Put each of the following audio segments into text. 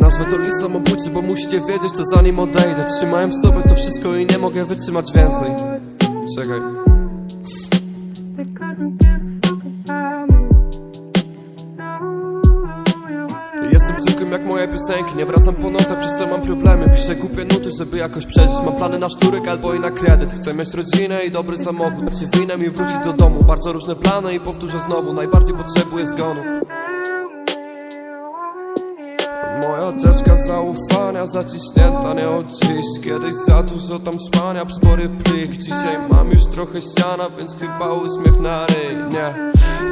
nazwę to list samobójczy, bo musicie wiedzieć to zanim odejdę. Trzymałem w sobie to wszystko i nie mogę wytrzymać więcej. Czekaj. Jestem zwykłym jak moje piosenki. Nie wracam po nocach, przez co mam problemy. Piszę głupie nuty, żeby jakoś przeżyć. Mam plany na szturek albo i na kredyt. Chcę mieć rodzinę i dobry samochód. Się winem i wrócić do domu. Bardzo różne plany i powtórzę znowu. Najbardziej potrzebuję zgonu Moja teczka zaufania zaciśnięta nie od dziś. Kiedyś za dużo tam spania, spory plik. Dzisiaj mam już trochę siana, więc chyba uśmiech na ryj. Nie,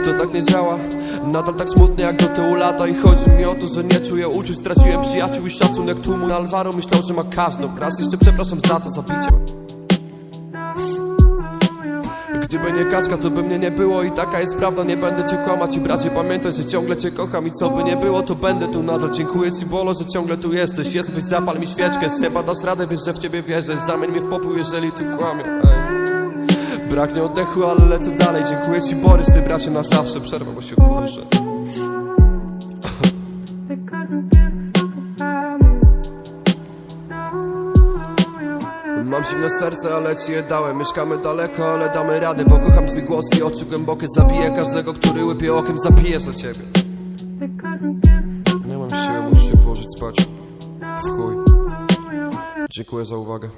to tak nie działa. Nadal tak smutnie jak do tyłu lata. I chodzi mi o to, że nie czuję uczuć. Straciłem przyjaciół i szacunek. Tłumu Alvaro myślał, że ma każdą Raz. Jeszcze przepraszam za to zabicie Gdyby nie kaczka, to by mnie nie było i taka jest prawda, nie będę cię kłamać i bracie pamiętaj, że ciągle cię kocham. I co by nie było, to będę tu nadal. Dziękuję ci Bolo, że ciągle tu jesteś, jesteś, zapal mi świeczkę. Seba dasz radę, wiesz, że w ciebie wierzę, zamień mnie w popół, jeżeli tu kłamię Ej. Braknie oddechu, ale lecę dalej, dziękuję ci Borys, ty bracie na zawsze, przerwę, bo się kurczę Mam zimne serce, ale ci je dałem. Mieszkamy daleko, ale damy radę Bo kocham twój głos i oczy głębokie Zabiję każdego, który łypie okiem Zabiję za ciebie. Nie mam siły, muszę się położyć spać. W chuj. Dziękuję za uwagę